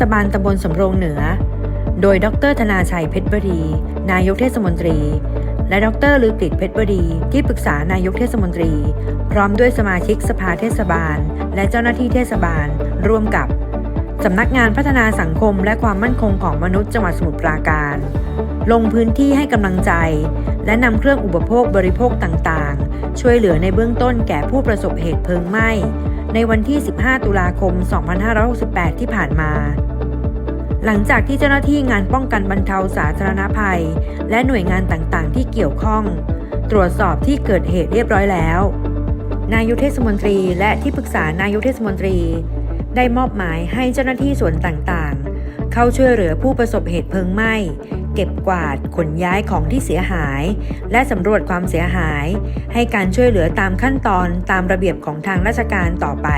ศบาลตำบลสำโรงเหนือ โดยดรธนาชัยเพชรบดี นายกเทศมนตรี และดรลือกฤษเพชรบดี ที่ปรึกษานายกเทศมนตรี พร้อมด้วยสมาชิกสภาเทศบาล และเจ้าหน้าที่เทศบาล ร่วมกับสำนักงานพัฒนาสังคมและความมั่นคงของมนุษย์จังหวัดสมุทรปราการ ลงพื้นที่ให้กำลังใจ และนำเครื่องอุปโภคบริโภคต่างๆ ช่วยเหลือในเบื้องต้นแก่ผู้ประสบเหตุเพลิงไหม้ ในวันที่ 15 ตุลาคม 2568 ที่ผ่านมา หลังจากที่เจ้าหน้าที่งานป้องกันบรรเทาสาธารณภัย และหน่วยงานต่างๆ ที่เกี่ยวข้อง ตรวจสอบที่เกิดเหตุเรียบร้อยแล้ว นายกเทศมนตรีและที่ปรึกษานายกเทศมนตรี ได้มอบหมายให้เจ้าหน้าที่ส่วนต่างๆ เข้าช่วยเหลือผู้ประสบเหตุเพลิงไหม้ เก็บกวาดขนย้ายของที่เสียหาย และสำรวจความเสียหาย ให้การช่วยเหลือตามขั้นตอนตามระเบียบของทางราชการต่อไป